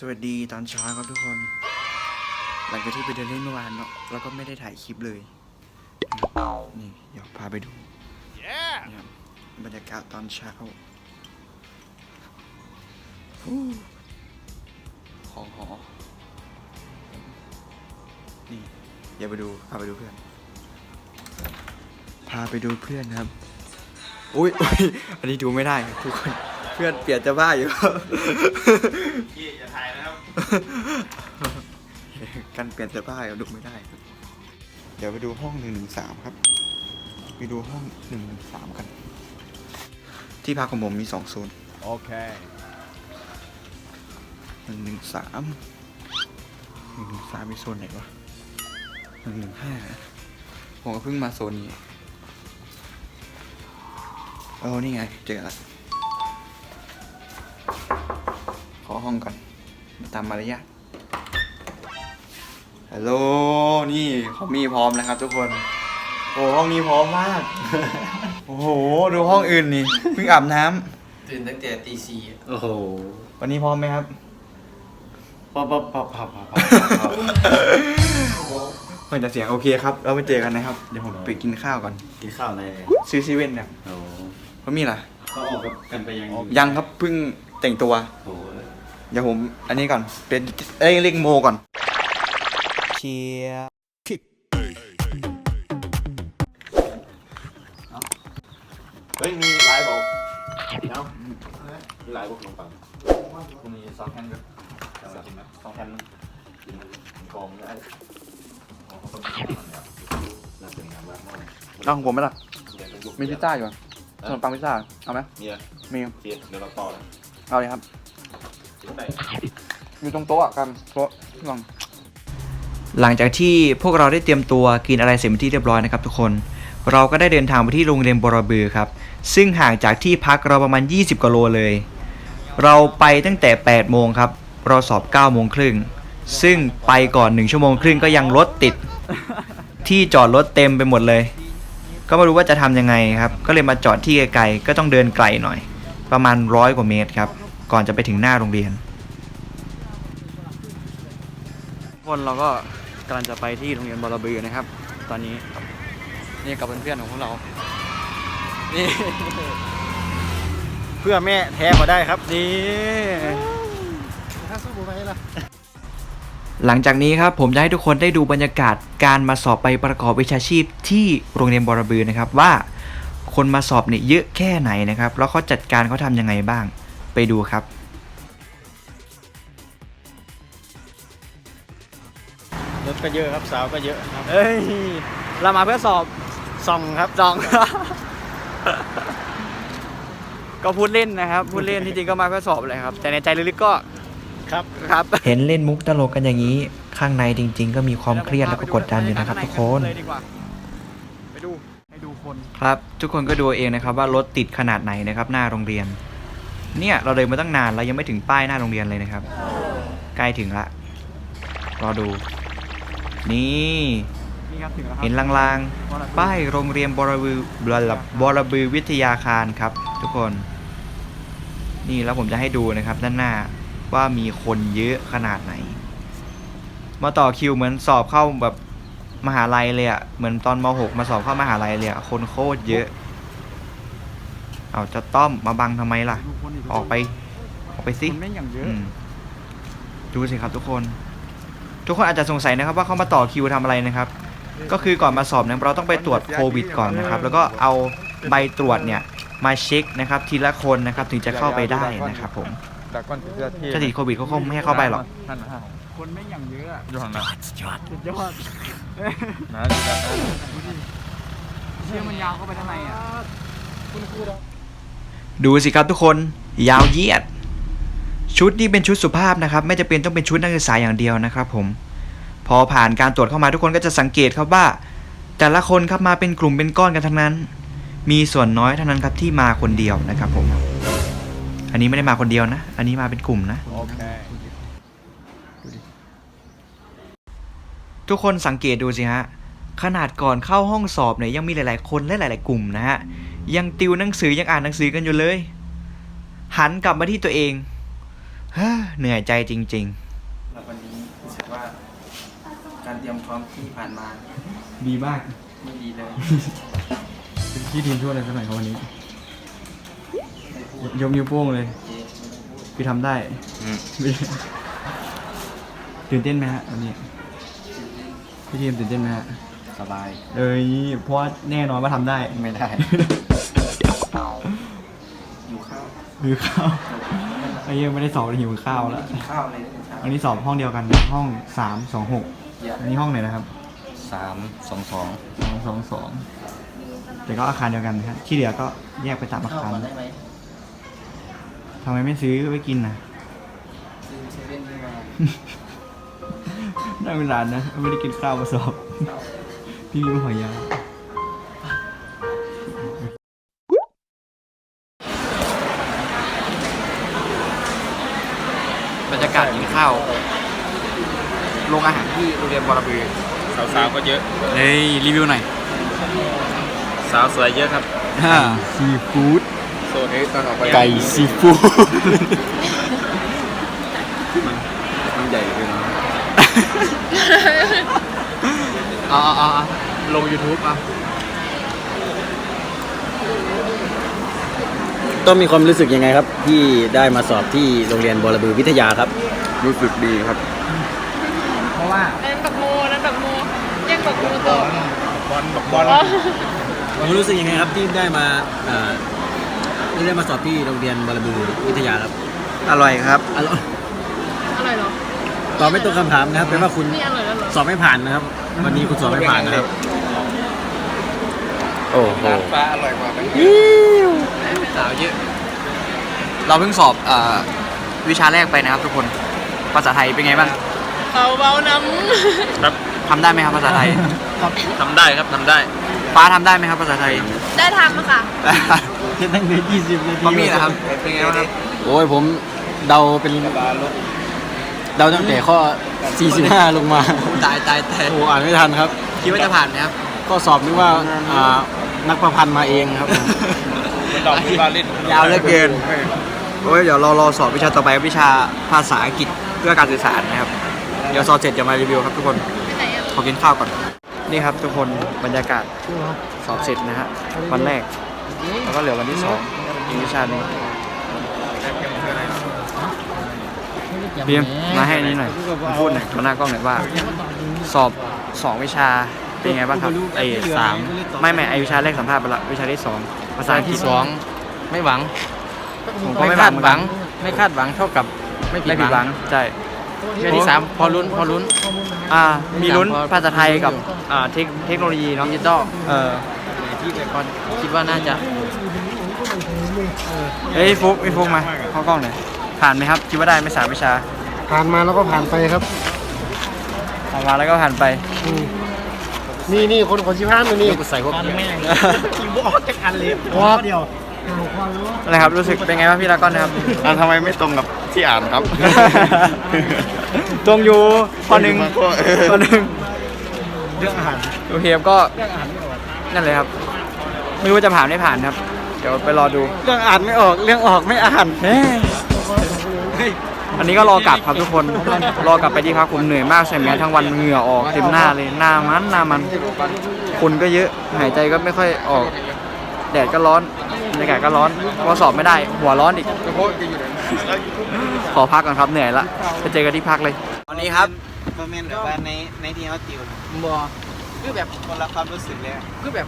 สวัสดีตอนเช้าครับทุกคน หลังจากที่ไปเดินเล่นเมื่อวานเนาะเราก็ไม่ได้ถ่ายคลิปเลย นี่เดี๋ยวพาไปดูเนี่ยบรรยากาศตอนเช้าฮู้ของหอ นี่อย่าไปดูพาไปดูเพื่อน พาไปดูเพื่อนครับ อุ้ยอุ๊ยอันนี้ดูไม่ได้ครับทุกคน เพื่อนเปลี่ยนจะบ้าอยู่ครับพี่จะถ่ายนะครับกันเปลี่ยนเสื้อผ้าเราดูไม่ได้ครับเดี๋ยวไปดูห้องหนึ่งหนึ่งสามครับ ไปดูห้องหนึ่งหนึ่งสามกัน ที่พักของผมมีสองโซนโอเคหนึ่งหนึ่งสามหนึ่งหนึ่งสามมีโซนไหนวะหนึ่งหนึ่งห้าผมก็เพิ่งมาโซนนี้เออนี่ไงเจอละ ห้องก่อน ตามมารยาทฮัลโหลนี่เขามีพร้อมนะครับทุกคน โอ้ห้องนี้พร้อมมาก โอ้โห ดูห้องอื่นนี่เพิ่งอาบน้ำตื่นตั้งแต่ตีสี่โอ้โหวันนี้พร้อมไหมครับ ป๊อปป๊อปป๊อปป๊อปป๊อปเพื่อนจะเสียงโอเคครับ เราไปเจอกันนะครับ เดี๋ยวผมไปกินข้าวก่อน กินข้าวในซื้อซีเว่นเนี่ยโอ้เพราะมีล่ะเขาออกกันไปยังยังครับเพิ่งแต่งตัว โอ้โห เดี๋ยวผม อันนี้ก่อนเป็นเอ้ยเรียกโมก่อนเชียร์เฮ้ยมีลายบอกเนาะมีลายบอกขนมปังคุณมีสองแผ่นกับจะมากินไหมสองแผ่นกินกองได้อ๋อเขาต้องกินก่อนเนี่ยน่าเป็นงานรักมากเอาของผมไหมล่ะเดี๋ยวจะยุบมีพิซซ่าอยู่ก่อนขนมปังพิซซ่าเอาไหมมีอะมีเทียเดี๋ยวเราต่อเลยเอาเลยครับ ที่ไหนอยู่ตรงโต๊ะอะกันโต๊ะลองหลังจากที่พวกเราได้เตรียมตัวกินอะไรเสร็จเป็นที่เรียบร้อยนะครับทุกคน เราก็ได้เดินทางไปที่โรงเรียนบรบือครับ ซึ่งห่างจากที่พักเราประมาณ 20กิโลเลย เราไปตั้งแต่ 8 โมงครับ เราสอบ 9 โมงครึ่ง ซึ่งไปก่อน 1 ชั่วโมงครึ่งก็ยังรถติด ที่จอดรถเต็มไปหมดเลย ก็ไม่รู้ว่าจะทำยังไงครับ ก็เลยมาจอดที่ไกลๆ ก็ต้องเดินไกลหน่อย ประมาณร้อยกว่าเมตรครับ ก่อนจะไปถึงหน้าโรงเรียนคนเราก็กำลังจะไปที่โรงเรียนบอระบือนะครับ ตอนนี้นี่กับเพื่อนๆของพวกเรา นี่ เพื่อแม่แท้มาได้ครับ นี่ถ้าสู้ผมไปล่ะหลังจากนี้ครับผมจะให้ทุกคนได้ดูบรรยากาศการมาสอบไปประกอบวิชาชีพที่โรงเรียนบอระบือนะครับว่าคนมาสอบเนี่ยเยอะแค่ไหนนะครับ แล้วเขาจัดการเขาทำยังไงบ้าง ไปดูครับ รถก็เยอะครับสาวก็เยอะครับ เอ้ย เรามาเพื่อสอบส่องครับ จอง ก็พูดเล่นนะครับ พูดเล่นที่จริงก็มาเพื่อสอบเลยครับ แต่ในใจลึกๆก็ครับ ครับเห็นเล่นมุกตลกกันอย่างนี้ ข้างในจริง ๆ ก็มีความเครียดแล้วก็กดดันอยู่นะครับทุกคนไปดู ให้ดูคน ครับ ทุกคนก็ดูเอาเองนะครับว่ารถติดขนาดไหนนะครับ หน้าโรงเรียน เนี่ยเราเดินมาตั้งนานเรายังไม่ถึงป้ายหน้าโรงเรียนเลยนะครับ ใกล้ถึงละรอดู นี่นี่ครับถึงแล้วครัเห็นลางๆ ป้ายโรงเรียนบรบือบลาบรบือวิทยาคารครับ ทุกคน นี่แล้วผมจะให้ดูนะครับด้านหน้าว่ามีคนเยอะขนาดไหน มาต่อคิวเหมือนสอบเข้าแบบมหาลัยเลยอะเหมือนตอนม .6 มาสอบเข้ามหาลัยเลยอะคนโคตรเยอะ เอาจะต้อมมาบังทำไมล่ะดูคนดิออกไป ออกไปสิคนไม่งอย่างเยอะอืมดูสิครับทุกคน ทุกคนอาจจะสงสัยนะครับว่าเขามาต่อคิวทำอะไรนะครับ ก็คือก่อนมาสอบเนี่ยเราต้องไปตรวจโควิดก่อนนะครับ แล้วก็เอาใบตรวจเนี่ยมาเช็คนะครับ ทีละคนนะครับถึงจะเข้าไปได้นะครับผมแต่ก้อนเสื้อที่ถ้าติดโควิดเขาคงไม่ให้เข้าไปหรอก ท่านนะคนไม่งอย่างเยอะอะยอดยอดยอดสุดยอดนะดูกันนะเชื่อมันยาวเข้าไปข้างในอะคุณครูเรา ดูสิครับทุกคนยาวเหยียด ชุดนี้เป็นชุดสุภาพนะครับ ไม่จะเป็นต้องเป็นชุดนักศึกษาอย่างเดียวนะครับผมพอผ่านการตรวจเข้ามาทุกคนก็จะสังเกตครับว่า แต่ละคนครับมาเป็นกลุ่มเป็นก้อนกันทั้งนั้น มีส่วนน้อยเท่านั้นครับที่มาคนเดียวนะครับผม อันนี้ไม่ได้มาคนเดียวนะ อันนี้มาเป็นกลุ่มนะโอเคทุกคนสังเกตดูสิฮะขนาดก่อนเข้าห้องสอบเนี่ยยังมีหลาย ๆ คนและหลาย ๆ กลุ่มนะฮะ ยังติวหนังสือยังอ่านหนังสือกันอยู่เลย หันกลับมาที่ตัวเองเฮ้อเหนื่อยใจจริงๆวันนี้รู้สึกว่า การเตรียมพร้อมที่ผ่านมาดีมากไม่ดีเลยเป็นที่ทีมช่วยอะไรสักหน่อยครับวันนี้ยกนิ้วโป้งเลยพี่ทำได้ตื่นเต้นไหมฮะวันนี้พี่ทีมตื่นเต้นไหมฮะ สบายเอ้ยเพราะว่าแน่นอนว่าทำได้ ไม่ได้หิวข้าวหิวข้าวไอ้เหี้ยังไม่ได้สอบเลยหิวข้าวแล้วข้าวเลยอันนี้สอบห้องเดียวกันห้องสามสองหกอันนี้ห้องไหนนะครับสามสองสองสองสองสองแต่ก็อาคารเดียวกันนะครับที่เหลือก็แยกไปตามอาคารทำไมไม่ซื้อไว้กินนะ ซื้อเซเว่นนี่มา ได้เวลานะ ไม่ได้กินข้าวมาสอบ พี่มีมหอยาวบรรยากาศกินข้าวโรงอาหารที่โรงเรียนวรบือสาวๆก็เยอะ เฮ้ยรีวิวหน่อยสาวสวยเยอะครับ ซีฟู้ดโซนนี้ตอนออกไปไก่ซีฟู้ดมันใหญ่เกิน อ๋ออ๋อ ลง YouTube อะต้องมีความรู้สึกยังไงครับ ที่ได้มาสอบที่โรงเรียนบอระบือวิทยาครับ รู้สึกดีครับ เพราะว่านั่นบักโมนั่นบักโมยังบักโมต่อบอลบอลความรู้สึกยังไงครับที่ได้มาเอ่อที่ได้มาสอบที่โรงเรียนบอระบือวิทยาครับอร่อยครับอร่อยอร่อยเหรอตอบไม่ตรงคำถามนะครับแปลว่าคุณนี่อร่อยแล้วเหรอ สอบไม่ผ่านนะครับ วันนี้คุณสอบไม่ผ่านนะครับโอ้โหฟ้าอร่อยกว่าไหมสาวเยอะ เราเพิ่งสอบเอ่อวิชาแรกไปนะครับทุกคน ภาษาไทยเป็นไงบ้างเขาเบาน้ครับทำได้ไหมครับภาษาไทย ทำได้ครับทำได้ ฟ้าทำได้ไหมครับภาษาไทยำได้ทำอะค่ะเช่นตั้งแต่ยี่สิบนาทีบะหมี่นะครับ เป็นไงบ้างครับ โอ้ยผมเดาเป็นเดาตั้งแต่ข้อ 45 ลงมาตายตายตายโอ้อ่านไม่ทันครับ คิดว่าจะผ่านไหมครับ ก็สอบนึกว่าอ่า นักประพันธ์มาเองครับผมมันดอกที่บาลินยาวเหลือเกินโอ้ยเดี๋ยวเรารอสอบวิชาต่อไปวิชาภาษาอังกฤษเพื่อการสื่อสารนะครับ เดี๋ยวสอบเสร็จจะมารีวิวครับทุกคนไปไหนอะขอกินข้าวก่อนนี่ครับทุกคนบรรยากาศสอบเสร็จนะฮะวันแรก แล้วก็เหลือวันที่สองอีกวิชาหนึ่งเบียมมาให้อันนี้หน่อยมาพูดหน่อยมาหน้ากล้องหน่อยว่า สอบสองวิชา เป็นไงบ้างครับไอ้สามไม่ไม่ไอวิชาแรกสัมภาษณ์ไปละวิชาที่สองภาษาอังกฤษสองไม่หวังผมก็ไม่ไม่คาดเหมือนหกัวัน ง ไม่คาดหวังเท่ากับไม่ผิไม่ดผิดหหวัวังงใช่ เรื่องที่สามพอลุ้นพอลุ้น อ่ามีลุ้นพอภาษาไทยกับอ่าเทคเทคโนโลยีเนาะดิจิตอล เออที่แต่ก่อนคิดว่าน่าจะเฮ้ยฟุกไอ้ฟุกมาเข้ากล้องหน่อยผ่านไหมครับคิดว่าได้ไหมสามวิชาผ่านมาแล้วก็ผ่านไปครับผ่านมาแล้วก็ผ่านไป นี่นี่คนคนชิพานตัวนี้ใส่พวกนี้ว้าเดียวอะไรครับรู้สึกเป็นไงบ้างพี่ลากอนนะครับ อ่าทำไมไม่ตรงกับที่อ่านครับ ตรงอยู่ข้อหนึ่งข้อเออข้อหนึ่งเรื่องอาหารโอเคครับก็นั่นเลยครับไม่รู้ว่าจะผ่านไม่ผ่านครับ เดี๋ยวไปรอดูเรื่องอ่านไม่ออก เรื่องออกไม่อ่าน เฮ้ย อันนี้ก็รอกลับครับทุกคน รอกลับไปที่พักผมเหนื่อยมากใส่แมสทั้งวันเหงื่อออกเต็มหน้าเลยหน้ามันหน้ามันคนก็เยอะหายใจก็ไม่ค่อยออก แดดก็ร้อนบรรยากาศก็ร้อนเพราะว่าสอบไม่ได้หัวร้อนอีก ขอพักก่อนครับเหนื่อยละไปเจอกันที่พักเลยตอนนี้ครับโมเมนต์แบบว่าในในที่เขาติวบอคือแบบคนละความรู้สึกเลยคือแบบ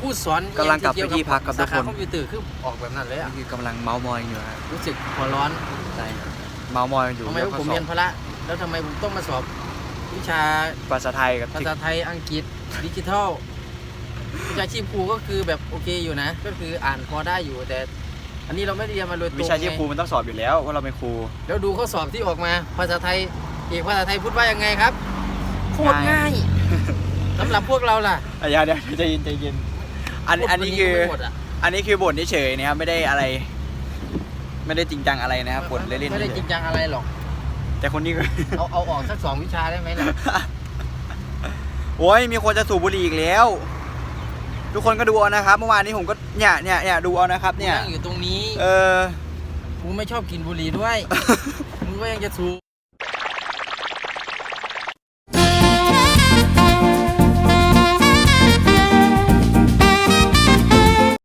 ผู้สอนกำลังกลับไปที่พักกับทุสากคขานคอมพิวเตอร์คือออกแบบนั้นเลยอะคือกำลังเมาส์มอยอยู่ครับรู้สึกหัวร้อนใช่ เมาส์มอยอยู่ทำไมแล้วก็ผมสอเรียบนพละ แล้วทำไมผมต้องมาสอบวิชาภาษาไทยกับภาษาไทยอังกฤษดิจิทัลวิชาชีพครูก็คือแบบโอเคอยู่นะ ก็คืออ่านพอได้อยู่แต่ อันนี้เราไม่ได้เรียนมาโดยตรงวิชาชีพไงครูมันต้องสอบอยู่แล้วเพราะเราเป็นครู แล้วดูข้อสอบที่ออกมาภาษาไทยเอกภาษาไทยพูดว่ายังไงครับโคตรง่ายสำหรับพวกเราล่ะอะเดี๋ยวเดี๋ยวใจเย็นใจเย็นอันอันนี้คือพูดวัไม่หมดะอันนี้คือบทเฉยๆนะครับไม่ได้อะไร ไม่ได้จริงจังอะไรนะครับบทเล่นๆไม่ได้จริงจังอะไรหรอก แต่คนนี้ก็ เอาเอาออกสักสองวิชาได้ไหมล่ะโอ้ยมีคนจะสูบบุหรี่อีกแล้ว ทุกคนก็ดูเอานะครับ เมื่อวานนี้ผมก็เนี่ยเนี่ยเนี่ยดูเอานะครับ เนี่ยนั่งอยู่ตรงนี้ เออ กูไม่ชอบกินบุหรี่ด้วย มึงก็ยังจะสูบ